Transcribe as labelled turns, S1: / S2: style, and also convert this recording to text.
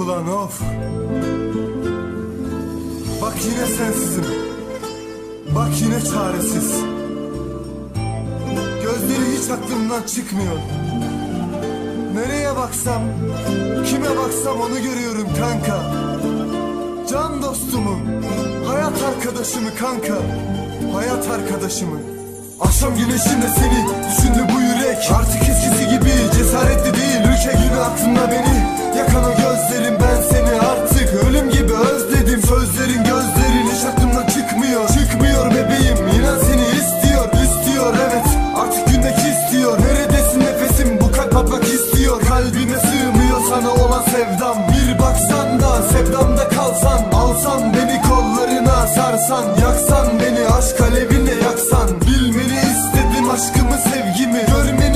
S1: ulan of. Bak yine sensizim. Bak yine çaresiz. Gözleri hiç aklımdan çıkmıyor. Nereye baksam Kime baksam onu görüyorum kanka. Can dostumu Hayat arkadaşımı kanka. Hayat arkadaşımı. Akşam güneşinde seni düşündü bu yürek. Artık sevdam Bir baksan da sevdamda kalsan Alsan beni kollarına sarsan Yaksan beni aşk alevinde yaksan Bilmeni istedim aşkımı sevgimi Görmeni